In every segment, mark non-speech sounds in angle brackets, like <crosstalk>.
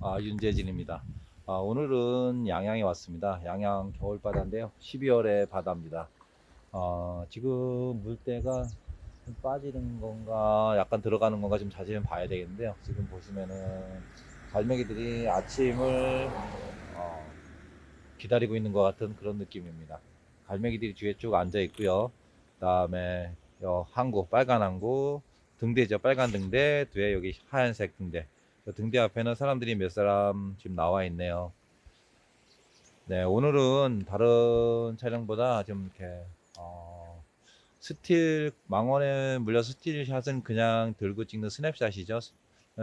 아, 윤재진입니다. 아, 오늘은 양양에 왔습니다. 양양 겨울바다인데요. 12월의 바다입니다. 아, 지금 물때가 좀 빠지는 건가, 약간 들어가는 건가 좀 자세히 봐야 되겠는데요. 지금 보시면은 갈매기들이 아침을 어, 기다리고 있는 것 같은 그런 느낌입니다. 갈매기들이 뒤에 쭉 앉아 있고요. 그 다음에 요 항구, 빨간 항구, 등대죠. 빨간 등대, 뒤에 여기 하얀색 등대. 그 등대 앞에는 사람들이 몇 사람 지금 나와 있네요. 네, 오늘은 다른 촬영보다 좀 이렇게 어, 스틸 망원에 물려 스틸샷은 그냥 들고 찍는 스냅샷이죠.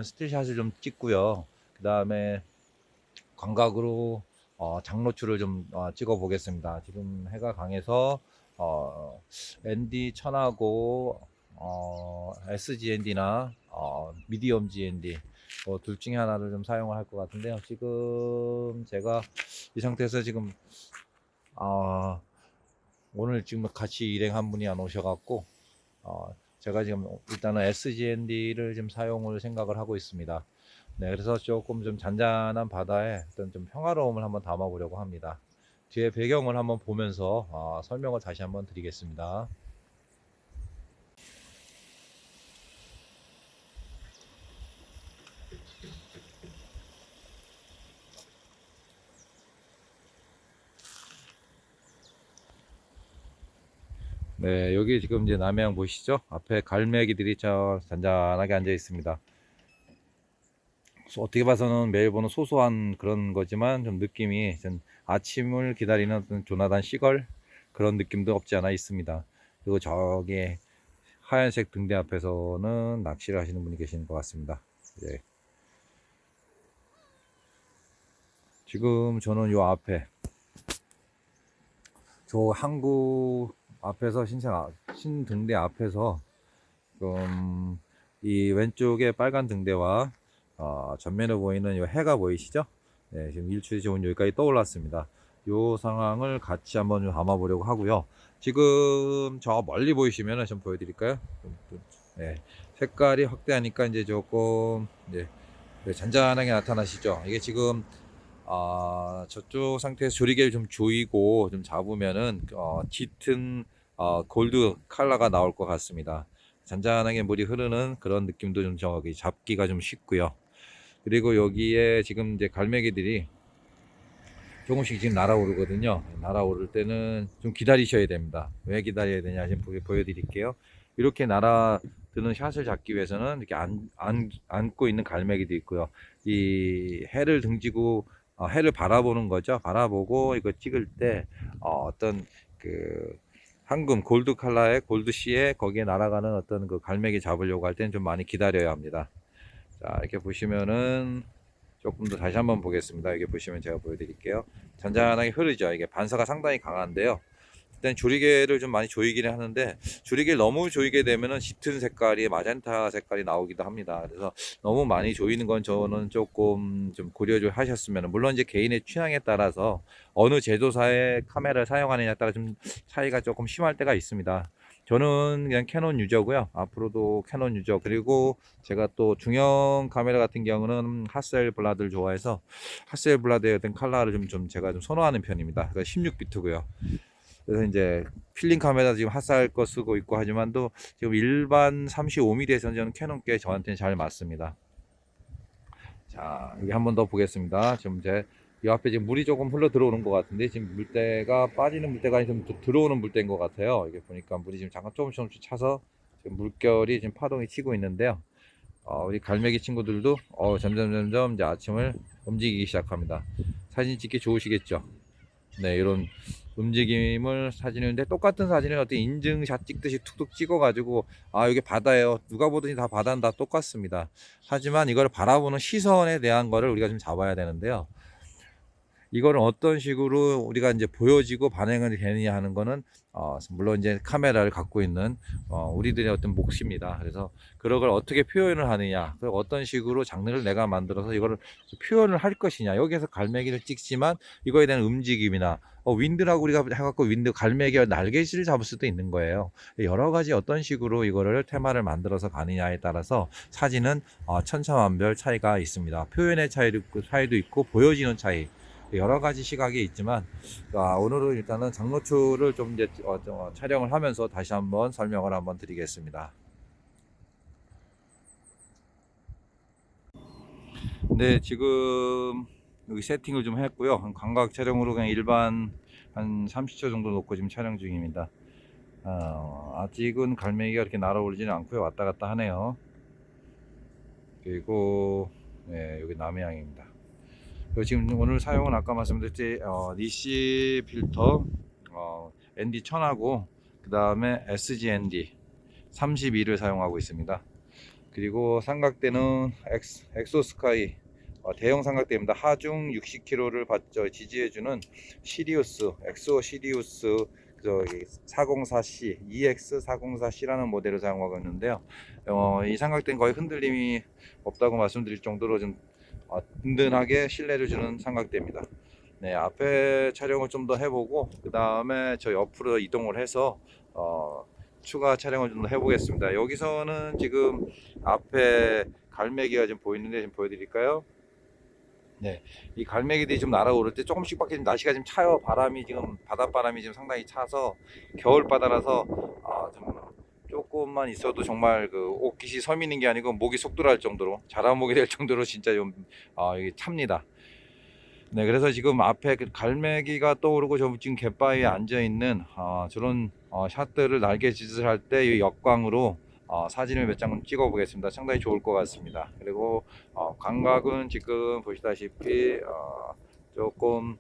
스틸샷을 좀 찍고요. 그 다음에 광각으로 어, 장로추를 좀 어, 찍어 보겠습니다. 지금 해가 강해서 어, ND 천하고 어, SGND나 어, 미디엄 GND 뭐 둘 중에 하나를 좀 사용을 할 것 같은데요. 지금 제가 이 상태에서 지금 아 오늘 지금 같이 일행한 분이 안 오셔갖고 어, 제가 지금 일단은 SGND를 좀 사용을 생각을 하고 있습니다. 네, 그래서 조금 좀 잔잔한 바다에 어떤 좀 평화로움을 한번 담아보려고 합니다. 뒤에 배경을 한번 보면서 아, 설명을 다시 한번 드리겠습니다. 네, 여기 지금 이제 남해안 보시죠? 앞에 갈매기들이 저 잔잔하게 앉아 있습니다. 소- 어떻게 봐서는 매일 보는 소소한 그런 거지만 좀 느낌이 좀 아침을 기다리는 어떤 조나단 시걸 그런 느낌도 없지 않아 있습니다. 그리고 저기 하얀색 등대 앞에서는 낚시를 하시는 분이 계시는 것 같습니다. 예. 지금 저는 요 앞에 저 항구 앞에서 신생 아- 신등대 앞에서 지금 이 왼쪽에 빨간 등대와 어, 전면에 보이는 이 해가 보이시죠? 네, 지금 일출이 지금 여기까지 떠올랐습니다. 이 상황을 같이 한번 좀 담아보려고 하고요. 지금 저 멀리 보이시면은 좀 보여드릴까요? 네, 색깔이 확대하니까 이제 조금 이제 네, 잔잔하게 나타나시죠? 이게 지금 아, 저쪽 상태에서 조리개를 좀 조이고 좀 잡으면은 어, 짙은 어, 골드 컬러가 나올 것 같습니다. 잔잔하게 물이 흐르는 그런 느낌도 좀 저기 잡기가 좀 쉽고요. 그리고 여기에 지금 이제 갈매기들이 조금씩 지금 날아오르거든요. 날아오를 때는 좀 기다리셔야 됩니다. 왜 기다려야 되냐 지금 보- 보여드릴게요. 이렇게 날아드는 샷을 잡기 위해서는 이렇게 안, 안, 안고 있는 갈매기도 있고요. 이 해를 등지고 어, 해를 바라보는 거죠. 바라보고 이거 찍을 때 어, 어떤 그 황금 골드 컬러의 골드 씨에 거기에 날아가는 어떤 그 갈매기 잡으려고 할 때는 좀 많이 기다려야 합니다. 자 이렇게 보시면은 조금 더 다시 한번 보겠습니다. 여기 보시면 제가 보여드릴게요. 잔잔하게 흐르죠. 이게 반사가 상당히 강한데요. 일단 조리개를 좀 많이 조이기는 하는데 조리개를 너무 조이게 되면은 짙은 색깔이 마젠타 색깔이 나오기도 합니다. 그래서 너무 많이 조이는 건 저는 조금 좀 고려를 하셨으면 물론 이제 개인의 취향에 따라서 어느 제조사의 카메라를 사용하느냐에 따라 좀 차이가 조금 심할 때가 있습니다. 저는 그냥 캐논 유저고요. 앞으로도 캐논 유저 그리고 제가 또 중형 카메라 같은 경우는 핫셀 블라드를 좋아해서 핫셀 블라드의 어떤 컬러를 좀, 좀 제가 좀 선호하는 편입니다. 그래서 16비트고요. 그래서 이제 필름 카메라 지금 핫살 거 쓰고 있고 하지만도 지금 일반 35mm에서는 저는 캐논 꽤 저한테는 잘 맞습니다. 자, 여기 한 번 더 보겠습니다. 지금 제이 앞에 지금 물이 조금 흘러 들어오는 것 같은데 지금 물때가 빠지는 물때가 좀 들- 들어오는 물때인 것 같아요. 이게 보니까 물이 지금 잠깐 조금씩 조금씩 차서 지금 물결이 지금 파동이 치고 있는데요. 어, 우리 갈매기 친구들도 어, 점점 점점 이제 아침을 움직이기 시작합니다. 사진 찍기 좋으시겠죠? 네, 이런 움직임을 사진인데 똑같은 사진을 어떤 인증샷 찍듯이 툭툭 찍어가지고 아 여기 바다예요. 누가 보든지 다 바다는 다 똑같습니다. 하지만 이걸 바라보는 시선에 대한 거를 우리가 좀 잡아야 되는데요. 이거를 어떤 식으로 우리가 이제 보여지고 반응이 되느냐 하는 거는 어, 물론 이제 카메라를 갖고 있는 어, 우리들의 어떤 몫입니다. 그래서 그런 걸 어떻게 표현을 하느냐, 어떤 식으로 장르를 내가 만들어서 이거를 표현을 할 것이냐. 여기에서 갈매기를 찍지만 이거에 대한 움직임이나 어, 윈드라고 우리가 해갖고 윈드 갈매기와 날개짓을 잡을 수도 있는 거예요. 여러 가지 어떤 식으로 이거를 테마를 만들어서 가느냐에 따라서 사진은 어, 천차만별 차이가 있습니다. 표현의 차이도 있고 보여지는 차이 여러 가지 시각이 있지만 아, 오늘은 일단은 장로추를 좀 이제 어, 어, 촬영을 하면서 다시 한번 설명을 한번 드리겠습니다. 네, 지금 여기 세팅을 좀 했고요. 한 광각 촬영으로 그냥 일반 한 30초 정도 놓고 지금 촬영 중입니다. 어, 아직은 갈매기가 이렇게 날아오르지는 않고요. 왔다 갔다 하네요. 그리고 네, 여기 남해양입니다. 지금 오늘 사용은 아까 말씀드렸지 어, 니시 필터 어, ND 1000하고 그 다음에 SGND 32를 사용하고 있습니다. 그리고 삼각대는 엑스, 엑소스카이 어, 대형 삼각대입니다. 하중 60kg를 받죠 지지해주는 시리우스 엑소 시리우스 저기 404C EX 404C라는 모델을 사용하고 있는데요. 어, 이 삼각대는 거의 흔들림이 없다고 말씀드릴 정도로 좀 어, 든든하게 신뢰를 주는 삼각대입니다. 네, 앞에 촬영을 좀 더 해보고 그 다음에 저 옆으로 이동을 해서 어, 추가 촬영을 좀 더 해보겠습니다. 여기서는 지금 앞에 갈매기가 좀 보이는데 좀 보여드릴까요? 네, 이 갈매기들이 좀 날아오를 때 조금씩 밖에 날씨가 좀 차요. 바람이 지금 바닷바람이 지금 상당히 차서 겨울 바다라서 아, 좀 조금만 있어도 정말 그 옷깃이 서미는 게 아니고 목이 속들어갈 정도로 자라목이 될 정도로 진짜 좀 아, 이게 찹니다. 네, 그래서 지금 앞에 그 갈매기가 떠오르고 저 지금 갯바위에 앉아 있는 어, 저런 어, 샷들을 날개 짓을 할 때 이 역광으로 어, 사진을 몇 장 찍어 보겠습니다. 상당히 좋을 것 같습니다. 그리고 어, 감각은 지금 보시다시피 어, 조금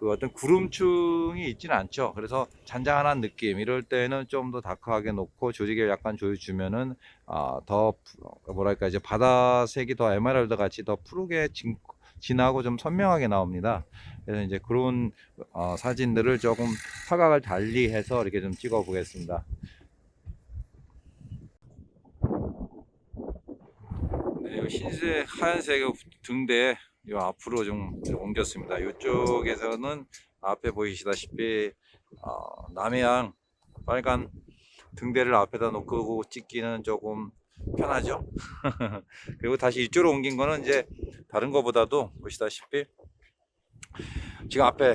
그 어떤 구름층이 있지는 않죠. 그래서 잔잔한 느낌 이럴 때는 좀 더 다크하게 놓고 조직을 약간 조여주면은 어, 더 푸- 뭐랄까 이제 바다색이 더 에메랄드 같이 더 푸르게 진, 진하고 좀 선명하게 나옵니다. 그래서 이제 그런 어, 사진들을 조금 사각을 달리해서 이렇게 좀 찍어 보겠습니다. 네, 이 흰색, 하얀색 등대 이 앞으로 좀 옮겼습니다. 이쪽에서는 앞에 보이시다시피 어, 남해안 빨간 등대를 앞에다 놓고 찍기는 조금 편하죠. <laughs> 그리고 다시 이쪽으로 옮긴 거는 이제 다른 거보다도 보시다시피 지금 앞에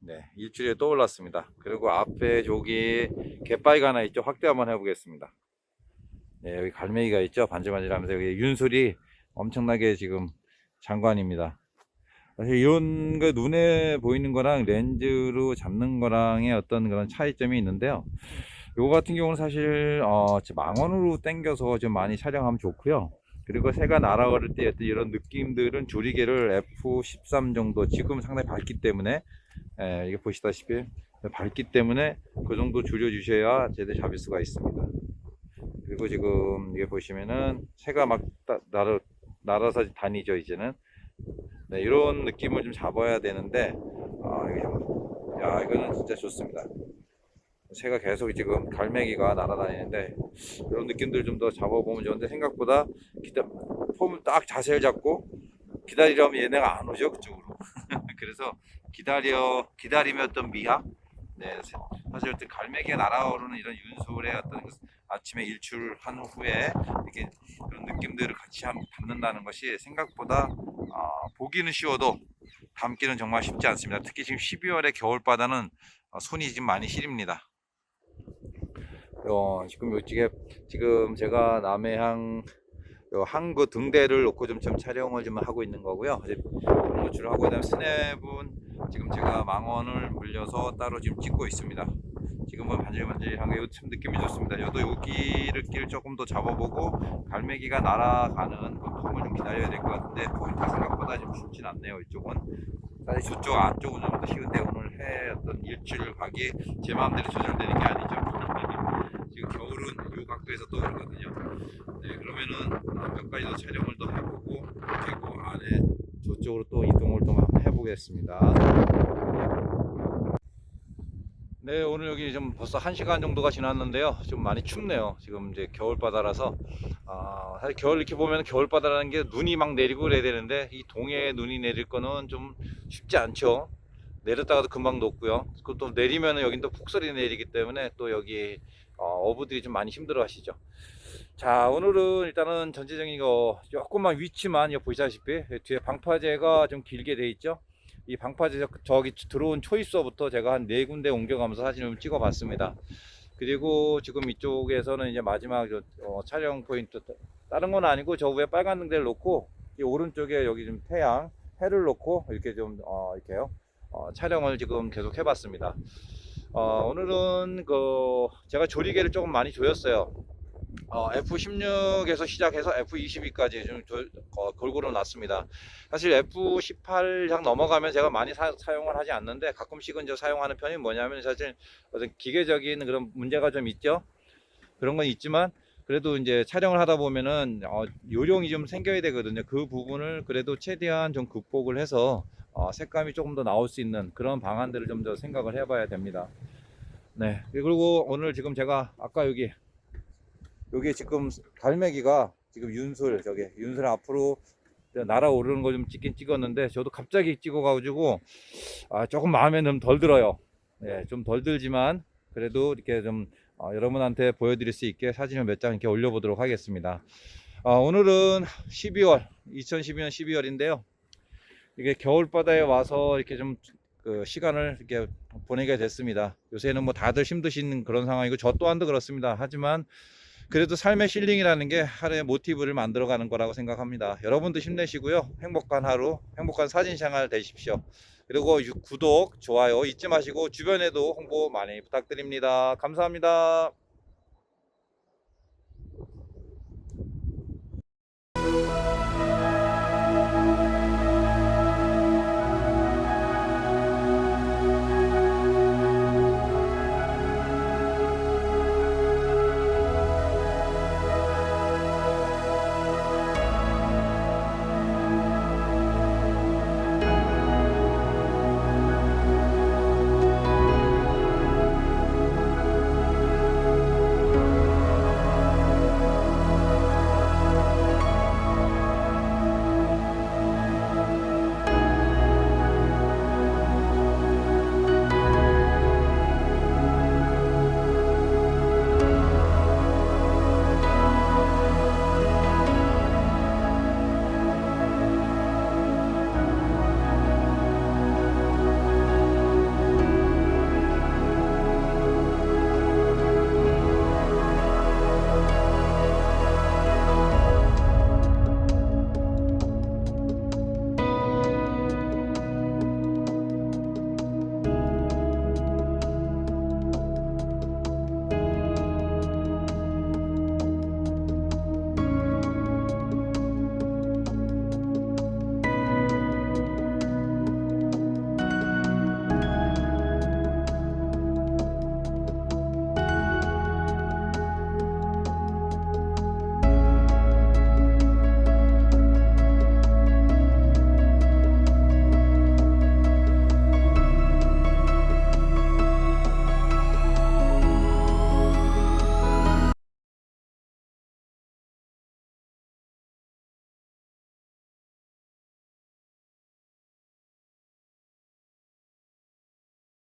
네, 일주일에 떠올랐습니다. 그리고 앞에 저기 갯바위가 하나 있죠. 확대 한번 해보겠습니다. 네, 여기 갈매기가 있죠. 반질반질하면서 여기 윤술이 엄청나게 지금 장관입니다. 사실 이런 그 눈에 보이는 거랑 렌즈로 잡는 거랑의 어떤 그런 차이점이 있는데요. 요거 같은 경우는 사실 어, 제 망원으로 당겨서 좀 많이 촬영하면 좋고요. 그리고 새가 날아오를 때 이런 느낌들은 조리개를 F13 정도 지금 상당히 밝기 때문에 예, 이게 보시다시피 밝기 때문에 그 정도 줄여주셔야 제대로 잡을 수가 있습니다. 그리고 지금 이게 보시면은 새가 막 따- 날아 날아서 다니죠 이제는 네, 이런 느낌을 좀 잡아야 되는데 아, 좀- 야 이거는 진짜 좋습니다. 새가 계속 지금 갈매기가 날아다니는데 이런 느낌들 좀 더 잡아보면 좋은데 생각보다 기다 폼을 딱 자세를 잡고 기다리려면 얘네가 안 오죠 그쪽으로. <laughs> 그래서 기다려 기다림의 어떤 미학. 네, 사실 어떤 갈매기가 날아오르는 이런 윤술의 어떤 그 아침에 일출한 후에 이렇게 그런 느낌들을 같이 함- 담는다는 것이 생각보다 아, 보기는 쉬워도 담기는 정말 쉽지 않습니다. 특히 지금 12월에 겨울 바다는 어, 손이 지금 많이 시립니다. 어, 지금 요쪽에 지금 제가 남해항 요 항구 등대를 놓고 좀, 좀 촬영을 좀 하고 있는 거고요. 이제 노출을 하고 그다음 스냅은 지금 제가 망원을 물려서 따로 지금 찍고 있습니다. 지금은 반질반질한 게참 느낌이 좋습니다. 저도 여기를 길 조금 더 잡아보고 갈매기가 날아가는 그 폼을 좀 기다려야 될 것 같은데 포인트가 생각보다 좀 쉽진 않네요. 이쪽은 사실 저쪽 안쪽은 좀 더 쉬운데 오늘 해 어떤 일출 각이 제 마음대로 조절되는 게 아니죠. 지금 겨울은 이 각도에서 떠오르거든요. 네, 그러면은 아, 몇 가지 더 촬영을 더 해보고 그리고 안에 저쪽으로 또 이동을 좀 한번 해보겠습니다. 네, 오늘 여기 좀 벌써 한 시간 정도가 지났는데요. 좀 많이 춥네요. 지금 이제 겨울 바다라서 아, 사실 겨울 이렇게 보면 겨울 바다라는 게 눈이 막 내리고 그래야 되는데 이 동해에 눈이 내릴 거는 좀 쉽지 않죠. 내렸다가도 금방 녹고요. 그또 내리면은 여긴 또 폭설이 내리기 때문에 또 여기 어, 어부들이 좀 많이 힘들어 하시죠. 자, 오늘은 일단은 전체적인 거 조금만 위치만 보시다시피 뒤에 방파제가 좀 길게 돼 있죠. 이 방파제 저기 들어온 초입서부터 제가 한 네 군데 옮겨가면서 사진을 좀 찍어봤습니다. 그리고 지금 이쪽에서는 이제 마지막 저, 어, 촬영 포인트 다른 건 아니고 저 위에 빨간 등대를 놓고 이 오른쪽에 여기 좀 태양 해를 놓고 이렇게 좀 어, 이렇게요 어, 촬영을 지금 계속 해봤습니다. 어, 오늘은 그 제가 조리개를 조금 많이 조였어요. 어, F16에서 시작해서 F22까지 좀 조- 어, 골고루 놨습니다. 사실 F18 향 넘어가면 제가 많이 사, 용을 하지 않는데 가끔씩은 저 사용하는 편이 뭐냐면 사실 어떤 기계적인 그런 문제가 좀 있죠. 그런 건 있지만 그래도 이제 촬영을 하다 보면은 어, 요령이 좀 생겨야 되거든요. 그 부분을 그래도 최대한 좀 극복을 해서 어, 색감이 조금 더 나올 수 있는 그런 방안들을 좀 더 생각을 해봐야 됩니다. 네. 그리고 오늘 지금 제가 아까 여기 여기 지금 갈매기가 지금 윤술 저기 윤술 앞으로 날아오르는 거 좀 찍긴 찍었는데 저도 갑자기 찍어가지고 아, 조금 마음에 좀 덜 들어요. 예, 좀 덜 들지만 그래도 이렇게 좀 어, 여러분한테 보여드릴 수 있게 사진을 몇 장 이렇게 올려보도록 하겠습니다. 어, 오늘은 12월 2012년 12월인데요. 이게 겨울바다에 와서 이렇게 좀 그 시간을 이렇게 보내게 됐습니다. 요새는 뭐 다들 힘드신 그런 상황이고 저 또한도 그렇습니다. 하지만 그래도 삶의 힐링이라는 게 하루의 모티브를 만들어가는 거라고 생각합니다. 여러분도 힘내시고요. 행복한 하루, 행복한 사진 생활 되십시오. 그리고 유- 구독, 좋아요 잊지 마시고 주변에도 홍보 많이 부탁드립니다. 감사합니다.